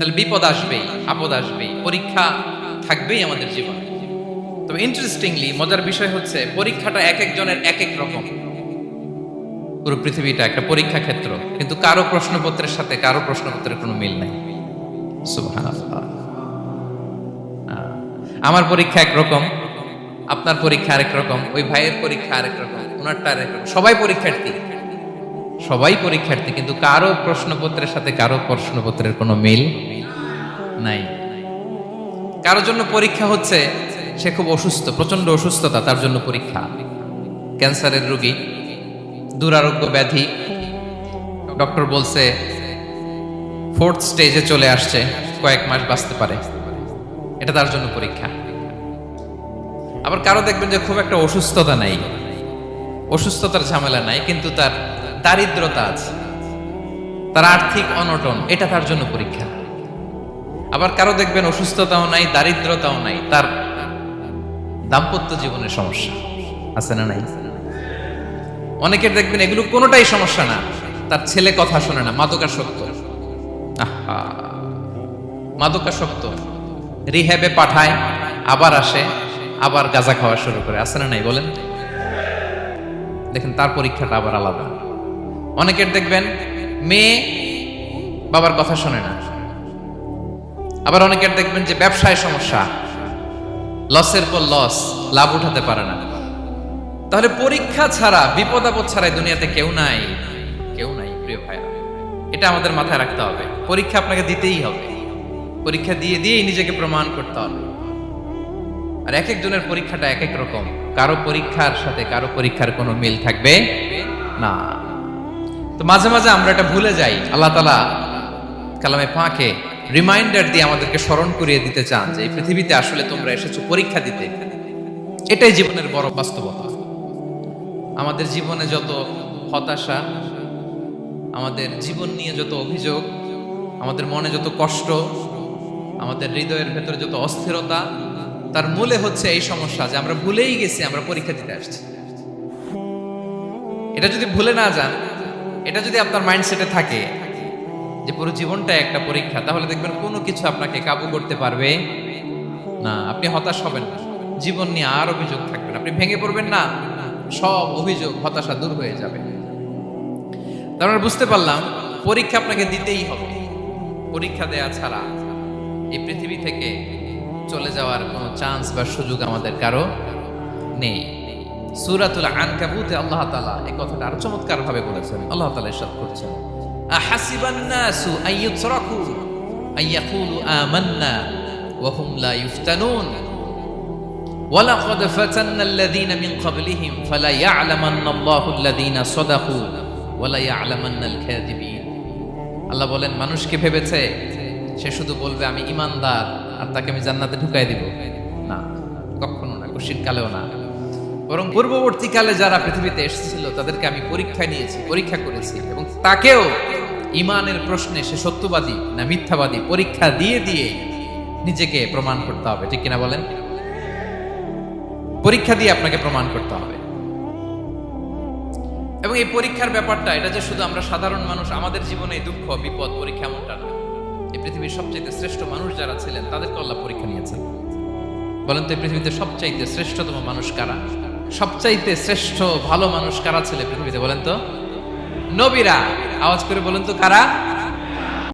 তাহলে বিপদ আসবেই, আপদ আসবেই, পরীক্ষা থাকবেই আমাদের জীবনে। তবে ইন্টারেস্টিংলি মজার বিষয় হচ্ছে পরীক্ষাটা এক একজনের এক এক রকম। পুরো পৃথিবীটা একটা পরীক্ষা ক্ষেত্র, কিন্তু কারও প্রশ্নপত্রের সাথে কারও প্রশ্নপত্রের কোনো মিল নাই। আমার পরীক্ষা একরকম আপনার পরীক্ষা আরেক রকম, ওই ভাইয়ের পরীক্ষা আরেক রকম, ওনারটা আরেক রকম, সবাই পরীক্ষার্থী। সবাই পরীক্ষার্থী, কিন্তু কারও প্রশ্নপত্রের সাথে কারও প্রশ্নপত্রের কোনো মিল নাই। কারোর জন্য পরীক্ষা হচ্ছে, সে খুব অসুস্থ প্রচণ্ড অসুস্থতা, তার জন্য পরীক্ষা। ক্যান্সারের রোগী, দুরারোগ্য ব্যাধি। ডক্টর বলছে, ফোর্থ স্টেজে চলে আসছে, কয়েক মাস বাঁচতে পারে। এটা তার জন্য পরীক্ষা। আবার কারও দেখবেন যে খুব একটা অসুস্থতা নাই। অসুস্থতার ঝামেলা নাই, কিন্তু তার দারিদ্রতা আছে। তার আর্থিক অনটন, এটা তার জন্য পরীক্ষা। আবার কারও দেখবেন অসুস্থতাও নাই, দারিদ্রতাও নাই, তার দাম্পত্য জীবনের সমস্যা। আছে না নাই? অনেকের দেখবেন এগুলো কোনোটাই সমস্যা না, তার ছেলে কথা শোনে না, মাদকাসক্ত। মাদকাসক্ত। রিহ্যাবে পাঠায়, আবার আসে, আবার গাঁজা খাওয়া শুরু করে। আছে না নাই বলেন? দেখেন তার পরীক্ষাটা আবার আলাদা। অনেকের দেখবেন মেয়ে বাবার কথা শোনে না। আবার অনেকের দেখবেন যে ব্যবসায় সমস্যা। লসের পর লস লাভ উঠাতে পারে না। তাহলে পরীক্ষা ছাড়া, বিপদ আপদ ছাড়াই দুনিয়াতে কেউ নাই। কেউ নাই, প্রিয় ভাইয়া এটা আমাদের মাথায় রাখতে হবে। পরীক্ষা আপনাকে দিতেই হবে। পরীক্ষা দিয়ে দিয়েই নিজেকে প্রমাণ করতে হবে। আর এক একজনের পরীক্ষাটা এক এক রকম। কারও পরীক্ষার সাথে কারও পরীক্ষার কোনো মিল থাকবে না। তো মাঝে মাঝে আমরা এটা ভুলে যাই। আল্লাহ তালা কালামে পাকে রিমাইন্ডার দিয়ে আমাদেরকে স্মরণ করিয়ে দিতে চান যে এই পৃথিবীতে আসলে তোমরা এসেছ পরীক্ষা দিতে। এটাই জীবনের বড় বাস্তবতা। আমাদের জীবনে যত হতাশা, আমাদের জীবন নিয়ে যত অভিযোগ, আমাদের মনে যত কষ্ট, আমাদের হৃদয়ের ভেতরে যত অস্থিরতা, তার মূলে হচ্ছে এই সমস্যা যে আমরা ভুলেই গেছি, আমরা পরীক্ষা দিতে আসছি। এটা যদি ভুলে না যান এটা যদি আপনার মাইন্ডসেটে থাকে যে পুরো জীবনটা একটা পরীক্ষা, তাহলে দেখবেন কোনো কিছু আপনাকে কাবু করতে পারবে না। আপনি হতাশ হবেন না। জীবন নিয়ে আর অভিযোগ থাকবেন আপনি ভেঙে পড়বেন না। সব অভিযোগ, হতাশা দূর হয়ে যাবে। তারপরে বুঝতে পারলাম, পরীক্ষা আপনাকে দিতেই হবে। পরীক্ষা দেয়া ছাড়া এই পৃথিবী থেকে চলে যাওয়ার কোনো চান্স বা সুযোগ আমাদের কারও নেই। সুরাতুল আনকাবুতে আল্লাহ তাআলা এই কথাটা আরো চমৎকার ভাবে বলেছেন আল্লাহ তাআলা ইরশাদ করছেন আহাসিবান নাসু আইয়ুতরাকু আইয়াকুলু আমান্না ওয়া হুম লা ইফতানুন ولقد فتنا الذين من قبلهم فلا يعلمن الله الذين صدقوا ولا يعلمن الكاذبين আল্লাহ বলেন মানুষকে ভেবেছে সে শুধু বলবে আমি ইমানদার আর তাকে আমি জান্নাতে ঢুকাই দিব না কখনো না কুশির কালেও না বরং পূর্ববর্তীকালে যারা পৃথিবীতে এসেছিল, তাদেরকে আমি পরীক্ষা নিয়েছি, পরীক্ষা করেছি এবং তাকেও ইমানের প্রশ্নে সে সত্যবাদী না মিথ্যাবাদী পরীক্ষা দিয়ে দিয়ে নিজেকে প্রমাণ করতে হবে। ঠিক কিনা বলেন? পরীক্ষা দিয়ে আপনাকে প্রমাণ করতে হবে। এবং এই পরীক্ষার ব্যাপারটা, এটা যে শুধু আমরা সাধারণ মানুষ, আমাদের জীবনে দুঃখ, বিপদ, পরীক্ষা এমনটা না। এই পৃথিবীর সবচাইতে শ্রেষ্ঠ মানুষ যারা ছিলেন, তাদেরকে আল্লাহ পরীক্ষা নিয়েছেন। বলেন তো, এই পৃথিবীতে সবচাইতে শ্রেষ্ঠতম মানুষ কারা? সবচাইতে শ্রেষ্ঠ ভালো মানুষ কারা ছিল পৃথিবীতে বলেন তো? নবীরা। আওয়াজ করে বলেন তো কারা?